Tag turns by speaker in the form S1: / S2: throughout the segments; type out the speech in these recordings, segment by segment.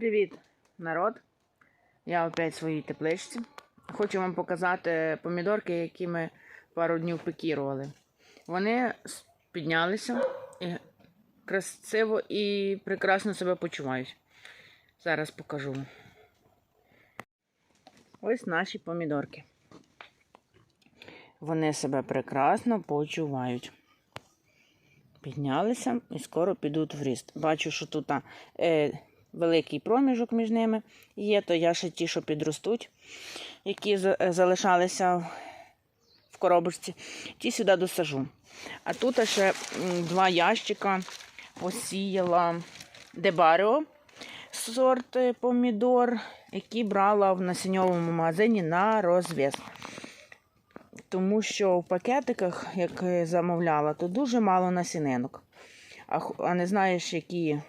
S1: Привіт, народ! Я опять в своїй тепличці. Хочу вам показати помідорки, які ми пару днів пекірували. Вони піднялися і красиво і прекрасно себе почувають. Зараз покажу. Ось наші помідорки. Вони себе прекрасно почувають. Піднялися і скоро підуть в ріст. Бачу, що тут е, великий проміжок між ними є, то я ще ті, що підростуть, які е, залишалися в- коробочці, ті сюди досажу. А тут ще два ящика посіяла Дебаріо сорт е, помідор, які брала в насінньовому магазині на розв'яз. Тому що в пакетиках, як е, замовляла, то дуже мало насінинок. А не знаєш, які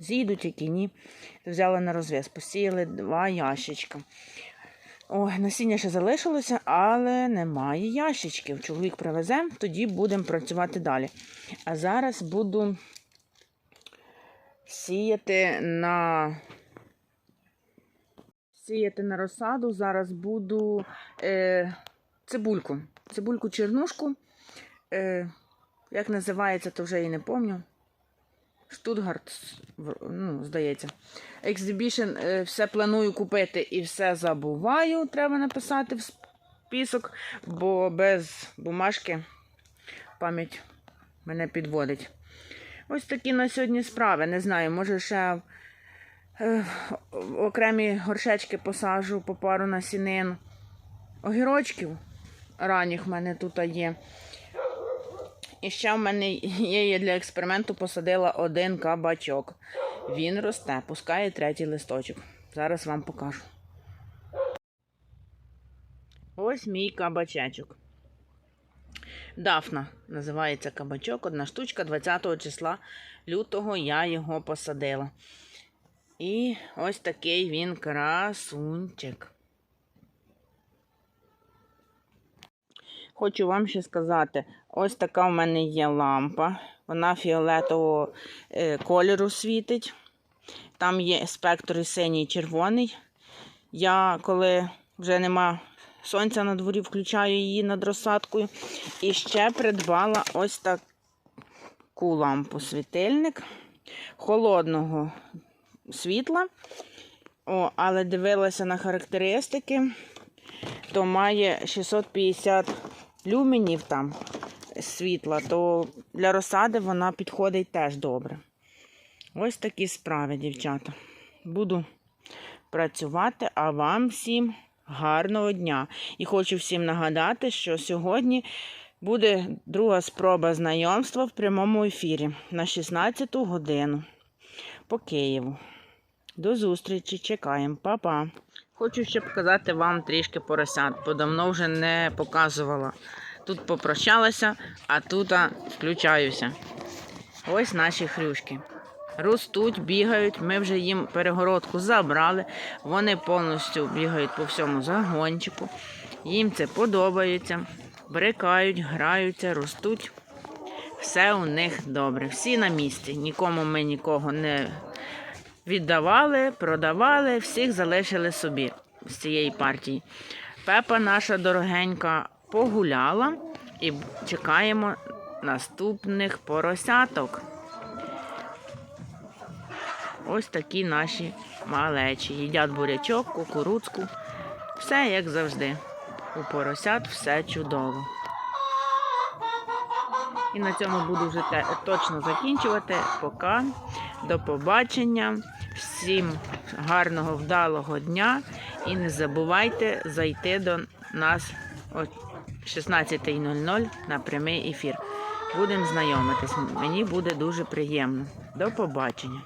S1: зійдуть, які ні. То взяла на розв'яз. Посіяли два ящичка. Ой, насіння ще залишилося, але немає ящичків. Чоловік привезе, тоді будемо працювати далі. А зараз буду сіяти на сіяти на розсаду. Зараз буду е, цибульку. Цибульку чернушку. Е, як називається, то вже і не пам'ятаю. Штутгарт, ну, здається. Exhibition е, все планую купити і все забуваю. Треба написати в список, бо без бумажки пам'ять мене підводить. Ось такі на сьогодні справи. Не знаю, може ще е, окремі горшечки посаджу по пару насінин. Огірочків ранніх в мене тут є. І ще в мене є я для експерименту посадила один кабачок. Він росте, пускає третій листочок. Зараз вам покажу. Ось мій кабачечок. Дафна називається кабачок. Одна штучка 20 числа лютого я його посадила. І ось такий він красунчик. Хочу вам ще сказати: ось така в мене є лампа. Вона фіолетового е, кольору світить. Там є спектр синій і червоний. Я, коли вже нема сонця на дворі, включаю її над розсадкою. І ще придбала ось таку лампу світильник холодного світла. О, але дивилася на характеристики, то має 650 люменів там світла, то для розсади вона підходить теж добре. Ось такі справи, дівчата. Буду працювати, а вам всім гарного дня. І хочу всім нагадати, що сьогодні буде друга спроба знайомства в прямому ефірі на 16 годину по Києву. До зустрічі, чекаємо, Па-па. Хочу ще показати вам трішки поросят, бо давно вже не показувала. Тут попрощалася, а тут включаюся. Ось наші хрюшки. Ростуть, бігають. Ми вже їм перегородку забрали. Вони повністю бігають по всьому загончику. Їм це подобається. Брикають, граються, ростуть. Все у них добре. Всі на місці. Нікому ми нікого не віддавали, продавали, всіх залишили собі з цієї партії. Пепа наша дорогенька погуляла і чекаємо наступних поросяток. Ось такі наші малечі. Їдять бурячок, кукурудзку. Все як завжди. У поросят все чудово. І на цьому буду вже точно закінчувати. Пока. До побачення. Всім гарного, вдалого дня. І не забувайте зайти до нас о 16.00 на прямий ефір. Будемо знайомитись. Мені буде дуже приємно. До побачення.